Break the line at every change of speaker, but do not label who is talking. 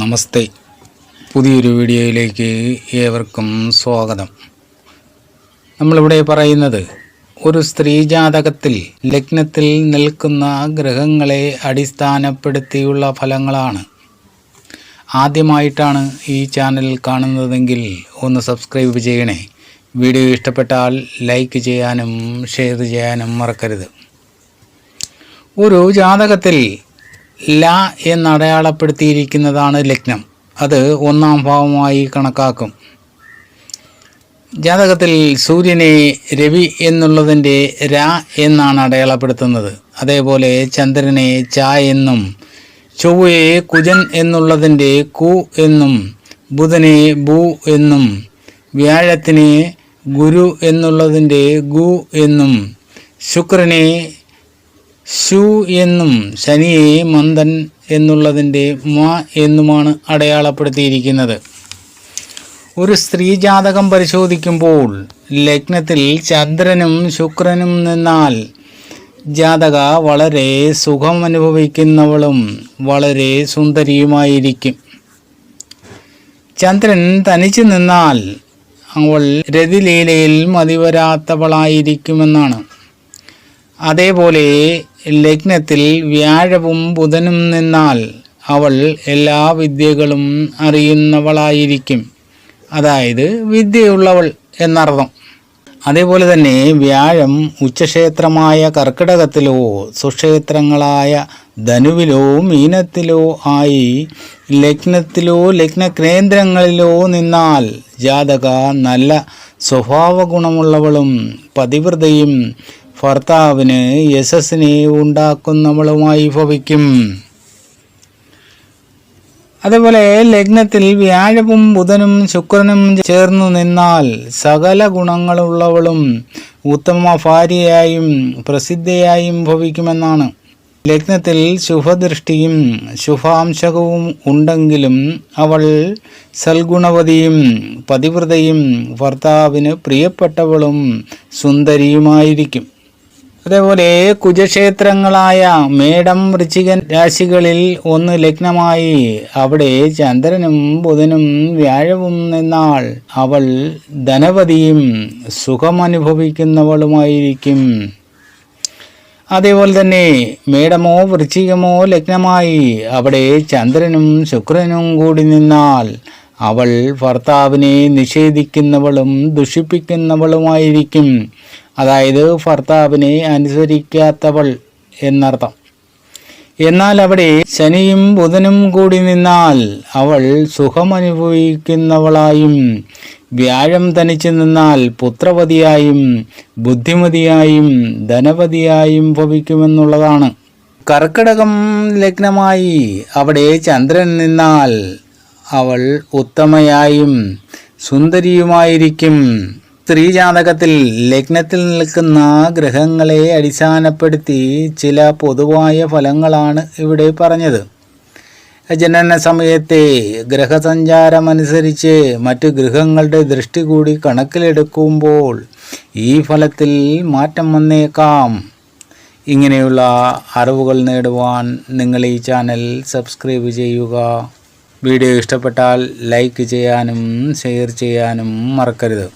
നമസ്തേ. പുതിയൊരു വീഡിയോയിലേക്ക് ഏവർക്കും സ്വാഗതം. നമ്മളിവിടെ പറയുന്നത് ഒരു സ്ത്രീ ജാതകത്തിൽ ലഗ്നത്തിൽ നിൽക്കുന്ന ഗ്രഹങ്ങളെ അടിസ്ഥാനപ്പെടുത്തിയുള്ള ഫലങ്ങളാണ്. ആദ്യമായിട്ടാണ് ഈ ചാനൽ കാണുന്നതെങ്കിൽ ഒന്ന് സബ്സ്ക്രൈബ് ചെയ്യണേ. വീഡിയോ ഇഷ്ടപ്പെട്ടാൽ ലൈക്ക് ചെയ്യാനും ഷെയർ ചെയ്യാനും മറക്കരുത്. ഒരു ജാതകത്തിൽ ല എന്നടയാളപ്പെടുത്തിയിരിക്കുന്നതാണ് ലഗ്നം. അത് ഒന്നാം ഭാവമായി കണക്കാക്കും. ജാതകത്തിൽ സൂര്യനെ രവി എന്നുള്ളതിന്റെ ര എന്നാണ് അടയാളപ്പെടുത്തുന്നത്. അതേപോലെ ചന്ദ്രനെ ച എന്നും ചൊവ്വയെ കുജൻ എന്നുള്ളതിന്റെ കു എന്നും ബുധനെ ബു എന്നും വ്യാഴത്തിനെ ഗുരു എന്നുള്ളതിന്റെ ഗു എന്നും ശുക്രനെ ശു എന്നും ശനിയെ മന്ദൻ എന്നുള്ളതിന്റെ മ എന്നുമാണ് അടയാളപ്പെടുത്തിയിരിക്കുന്നത്. ഒരു സ്ത്രീ ജാതകം പരിശോധിക്കുമ്പോൾ ലഗ്നത്തിൽ ചന്ദ്രനും ശുക്രനും നിന്നാൽ ജാതക വളരെ സുഖം അനുഭവിക്കുന്നവളും വളരെ സുന്ദരിയുമായിരിക്കും. ചന്ദ്രൻ തനിച്ച് നിന്നാൽ അവൾ രതിലീലയിൽ മതിവരാത്തവളായിരിക്കുമെന്നാണ്. അതേപോലെ ലഗ്നത്തിൽ വ്യാഴവും ബുധനും നിന്നാൽ അവൾ എല്ലാ വിദ്യകളും അറിയുന്നവളായിരിക്കും. അതായത് വിദ്യയുള്ളവൾ എന്നർത്ഥം. അതേപോലെ തന്നെ വ്യാഴം ഉച്ചക്ഷേത്രമായ കർക്കിടകത്തിലോ സുക്ഷേത്രങ്ങളായ ധനുവിലോ മീനത്തിലോ ആയി ലഗ്നത്തിലോ ലഗ്ന കേന്ദ്രങ്ങളിലോ നിന്നാൽ ജാതക നല്ല സ്വഭാവ ഗുണമുള്ളവളും പതിവ്രതയും ഭർത്താവിന് യശസ്സിനെ ഉണ്ടാക്കും നമ്മളുമായി ഭവിക്കും. അതുപോലെ ലഗ്നത്തിൽ വ്യാഴവും ബുധനും ശുക്രനും ചേർന്നു നിന്നാൽ സകല ഗുണങ്ങളുള്ളവളും ഉത്തമ ഭാര്യയായും പ്രസിദ്ധയായും ഭവിക്കുമെന്നാണ്. ലഗ്നത്തിൽ ശുഭദൃഷ്ടിയും ശുഭാംശകവും ഉണ്ടെങ്കിലും അവൾ സൽഗുണവതിയും പതിവ്രതയും ഭർത്താവിന് പ്രിയപ്പെട്ടവളും സുന്ദരിയുമായിരിക്കും. അതേപോലെ കുജക്ഷേത്രങ്ങളായ മേടം വൃശ്ചികൻ രാശികളിൽ ഒന്ന് ലഗ്നമായി. അവിടെ ചന്ദ്രനും ബുധനും വ്യാഴവും നിന്നാൾ അവൾ ധനവതിയും സുഖമനുഭവിക്കുന്നവളുമായിരിക്കും. അതേപോലെ തന്നെ മേടമോ വൃശ്ചികമോ ലഗ്നമായി. അവിടെ ചന്ദ്രനും ശുക്രനും കൂടി നിന്നാൽ അവൾ ഭർത്താവിനെ നിഷേധിക്കുന്നവളും ദുഷിപ്പിക്കുന്നവളുമായിരിക്കും. അതായത് ഭർത്താവിനെ അനുസരിക്കാത്തവൾ എന്നർത്ഥം. എന്നാൽ അവിടെ ശനിയും ബുധനും കൂടി നിന്നാൽ അവൾ സുഖമനുഭവിക്കുന്നവളായും വ്യാഴം തനിച്ചു നിന്നാൽ പുത്രവതിയായും ബുദ്ധിമതിയായും ധനവതിയായും ഭവിക്കുമെന്നുള്ളതാണ്. കർക്കിടകം ലഗ്നമായി അവിടെ ചന്ദ്രൻ നിന്നാൽ അവൾ ഉത്തമയായും സുന്ദരിയുമായിരിക്കും. സ്ത്രീജാതകത്തിൽ ലഗ്നത്തിൽ നിൽക്കുന്ന ഗ്രഹങ്ങളെ അടിസ്ഥാനപ്പെടുത്തി ചില പൊതുവായ ഫലങ്ങളാണ് ഇവിടെ പറഞ്ഞത്. ജനന സമയത്തെ ഗ്രഹസഞ്ചാരമനുസരിച്ച് മറ്റ് ഗ്രഹങ്ങളുടെ ദൃഷ്ടി കൂടി കണക്കിലെടുക്കുമ്പോൾ ഈ ഫലത്തിൽ മാറ്റം വന്നേക്കാം. ഇങ്ങനെയുള്ള അറിവുകൾ നേടുവാൻ നിങ്ങൾ ഈ ചാനൽ സബ്സ്ക്രൈബ് ചെയ്യുക. വീഡിയോ ഇഷ്ടപ്പെട്ടാൽ ലൈക്ക് ചെയ്യാനും ഷെയർ ചെയ്യാനും മറക്കരുത്.